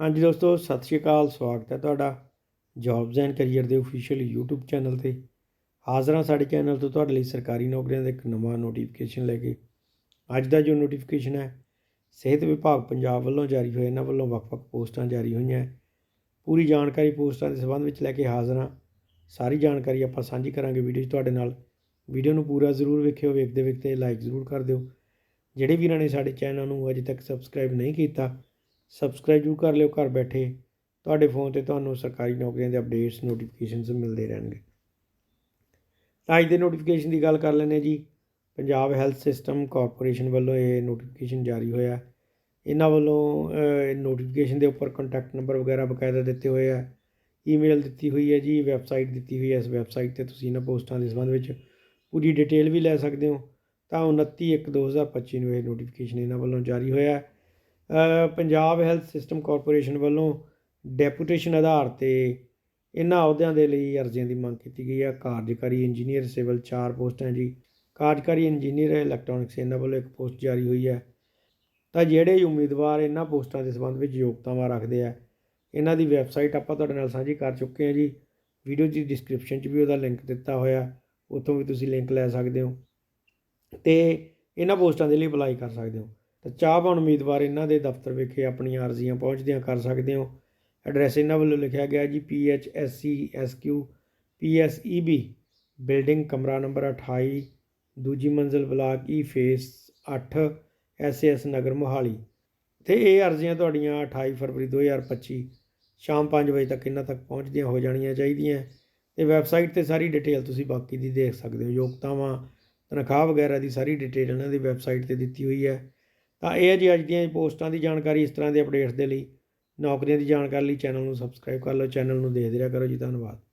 ਹਾਂਜੀ ਦੋਸਤੋ, ਸਤਿ ਸ਼੍ਰੀ ਅਕਾਲ, ਸਵਾਗਤ ਹੈ ਤੁਹਾਡਾ ਜੌਬਸ ਐਂਡ ਕੈਰੀਅਰ ਦੇ ਅਫੀਸ਼ੀਅਲ YouTube ਚੈਨਲ ਤੇ। ਹਾਜ਼ਰ ਹਾਂ ਸਾਡੇ ਚੈਨਲ ਤੋਂ ਤੁਹਾਡੇ ਲਈ ਸਰਕਾਰੀ ਨੌਕਰੀਆਂ ਦਾ ਇੱਕ ਨਵਾਂ ਨੋਟੀਫਿਕੇਸ਼ਨ ਲੈ ਕੇ। ਅੱਜ ਦਾ ਜੋ ਨੋਟੀਫਿਕੇਸ਼ਨ ਹੈ, ਸਿਹਤ ਵਿਭਾਗ ਪੰਜਾਬ ਵੱਲੋਂ ਜਾਰੀ ਹੋਇਆ, ਇਹਨਾਂ ਵੱਲੋਂ ਵੱਖ-ਵੱਖ ਪੋਸਟਾਂ ਜਾਰੀ ਹੋਈਆਂ। ਪੂਰੀ ਜਾਣਕਾਰੀ ਪੋਸਟਾਂ ਦੇ ਸੰਬੰਧ ਵਿੱਚ ਲੈ ਕੇ ਹਾਜ਼ਰ ਹਾਂ। ਸਾਰੀ ਜਾਣਕਾਰੀ ਆਪਾਂ ਸਾਂਝੀ ਕਰਾਂਗੇ ਵੀਡੀਓ 'ਚ ਤੁਹਾਡੇ ਨਾਲ। ਵੀਡੀਓ ਨੂੰ ਪੂਰਾ ਜ਼ਰੂਰ ਵੇਖਿਓ ਵੇਖਦੇ ਵੇਖਦੇ ਲਾਈਕ ਜ਼ਰੂਰ ਕਰ ਦਿਓ। ਜਿਹੜੇ ਵੀਰਾਂ ਨੇ ਸਾਡੇ ਚੈਨਲ ਨੂੰ ਅਜੇ ਤੱਕ ਸਬਸਕ੍ਰਾਈਬ ਨਹੀਂ ਕੀਤਾ ਸਬਸਕ੍ਰਾਈਬ ਜ਼ਰੂਰ ਕਰ ਲਿਓ ਘਰ ਬੈਠੇ। ਤੁਹਾਡੇ ਫੋਨ ਤੇ ਤੁਹਾਨੂੰ ਸਰਕਾਰੀ ਨੌਕਰੀਆਂ ਦੇ ਅਪਡੇਟਸ ਨੋਟੀਫਿਕੇਸ਼ਨਸ ਮਿਲਦੇ ਰਹਿਣਗੇ। ਤਾਂ ਅੱਜ ਦੇ ਨੋਟੀਫਿਕੇਸ਼ਨ ਦੀ ਗੱਲ ਕਰ ਲੈਂਦੇ ਜੀ। ਪੰਜਾਬ ਹੈਲਥ ਸਿਸਟਮ ਕਾਰਪੋਰੇਸ਼ਨ ਵੱਲੋਂ ਇਹ ਨੋਟੀਫਿਕੇਸ਼ਨ ਜਾਰੀ ਹੋਇਆ। ਇਹਨਾਂ ਵੱਲੋਂ ਨੋਟੀਫਿਕੇਸ਼ਨ ਦੇ ਉੱਪਰ ਕੰਟੈਕਟ ਨੰਬਰ ਵਗੈਰਾ ਬਕਾਇਦਾ ਦਿੱਤੇ ਹੋਏ ਆ। ਈਮੇਲ ਦਿੱਤੀ ਹੋਈ ਹੈ ਜੀ ਵੈਬਸਾਈਟ ਦਿੱਤੀ ਹੋਈ ਹੈ। ਇਸ ਵੈਬਸਾਈਟ ਤੇ ਤੁਸੀਂ ਇਹਨਾਂ ਪੋਸਟਾਂ ਦੇ ਸੰਬੰਧ ਵਿੱਚ ਪੂਰੀ ਡਿਟੇਲ ਵੀ ਲੈ ਸਕਦੇ ਹੋ। ਤਾਂ 29/1/2025 ਨੂੰ ਇਹ ਨੋਟੀਫਿਕੇਸ਼ਨ ਇਹਨਾਂ ਵੱਲੋਂ ਜਾਰੀ ਹੋਇਆ। ਹੈ ਪੰਜਾਬ ਹੈਲਥ ਸਿਸਟਮ ਕਾਰਪੋਰੇਸ਼ਨ ਵੱਲੋਂ ਡੈਪੂਟੇਸ਼ਨ ਆਧਾਰ ਤੇ ਇਹਨਾਂ ਅਹੁਦਿਆਂ ਦੇ ਲਈ ਅਰਜ਼ੀਆਂ ਦੀ ਮੰਗ ਕੀਤੀ ਗਈ ਹੈ ਕਾਰਜਕਾਰੀ ਇੰਜੀਨੀਅਰ ਸਿਵਲ ਚਾਰ ਪੋਸਟਾਂ ਜੀ। ਕਾਰਜਕਾਰੀ ਇੰਜੀਨੀਅਰ ਇਲੈਕਟ੍ਰੋਨਿਕਸ ਇਹਨਾਂ ਵੱਲੋਂ ਇੱਕ ਪੋਸਟ ਜਾਰੀ ਹੋਈ ਹੈ ਤਾਂ ਜਿਹੜੇ ਉਮੀਦਵਾਰ ਇਹਨਾਂ ਪੋਸਟਾਂ ਦੇ ਸੰਬੰਧ ਵਿੱਚ ਯੋਗਤਾਵਾਂ ਰੱਖਦੇ ਆ, ਇਹਨਾਂ ਦੀ ਵੈਬਸਾਈਟ ਆਪਾਂ ਤੁਹਾਡੇ ਨਾਲ ਸਾਂਝੀ ਕਰ ਚੁੱਕੇ ਹਾਂ ਜੀ। ਵੀਡੀਓ ਦੀ ਡਿਸਕ੍ਰਿਪਸ਼ਨ 'ਚ ਵੀ ਉਹਦਾ ਲਿੰਕ ਦਿੱਤਾ ਹੋਇਆ, ਉੱਥੋਂ ਵੀ ਤੁਸੀਂ ਲਿੰਕ ਲੈ ਸਕਦੇ ਹੋ। ਤੇ ਇਹਨਾਂ ਪੋਸਟਾਂ ਦੇ ਲਈ ਅਪਲਾਈ ਕਰ ਸਕਦੇ ਹੋ। ਚਾਹਵਾਨ ਉਮੀਦਵਾਰ ਇਹਨਾਂ ਦੇ ਦਫ਼ਤਰ ਵਿਖੇ ਆਪਣੀਆਂ ਅਰਜ਼ੀਆਂ ਪਹੁੰਚਦੀਆਂ ਕਰ ਸਕਦੇ ਹੋ। ਐਡਰੈਸ ਇਹਨਾਂ ਵੱਲੋਂ ਲਿਖਿਆ ਗਿਆ G P H S C S Q P S E B building ਕਮਰਾ ਨੰਬਰ 28 ਦੂਜੀ ਮੰਜ਼ਿਲ block E phase 8 S S Nagar Mohali. ਤੇ ਇਹ ਅਰਜ਼ੀਆਂ ਤੁਹਾਡੀਆਂ 28 ਫਰਵਰੀ 2025 ਸ਼ਾਮ 5 ਵਜੇ ਤੱਕ ਇਹਨਾਂ ਤੱਕ ਪਹੁੰਚਦੀਆਂ ਹੋ ਜਾਣੀਆਂ ਚਾਹੀਦੀਆਂ। ਤੇ ਵੈਬਸਾਈਟ ਤੇ ਸਾਰੀ ਡਿਟੇਲ ਤੁਸੀਂ ਬਾਕੀ ਦੀ ਦੇਖ ਸਕਦੇ ਹੋ। ਯੋਗਤਾਵਾਂ, ਤਨਖਾਹ ਵਗੈਰਾ ਦੀ ਸਾਰੀ ਡਿਟੇਲ ਇਹਨਾਂ ਦੀ ਵੈਬਸਾਈਟ ਤੇ ਦਿੱਤੀ ਹੋਈ ਹੈ। ਤਾਂ ਇਹ ਹੈ ਜੀ ਅੱਜ ਦੀਆਂ ਪੋਸਟਾਂ ਦੀ ਜਾਣਕਾਰੀ ਇਸ ਤਰ੍ਹਾਂ ਦੇ ਅਪਡੇਟਸ ਦੇ ਲਈ। ਨੌਕਰੀਆਂ ਦੀ ਜਾਣਕਾਰੀ ਲਈ ਚੈਨਲ ਨੂੰ ਸਬਸਕ੍ਰਾਈਬ ਕਰ ਲਓ, ਚੈਨਲ ਨੂੰ ਦੇਖਦੇ ਰਿਹਾ ਕਰੋ ਜੀ। ਧੰਨਵਾਦ।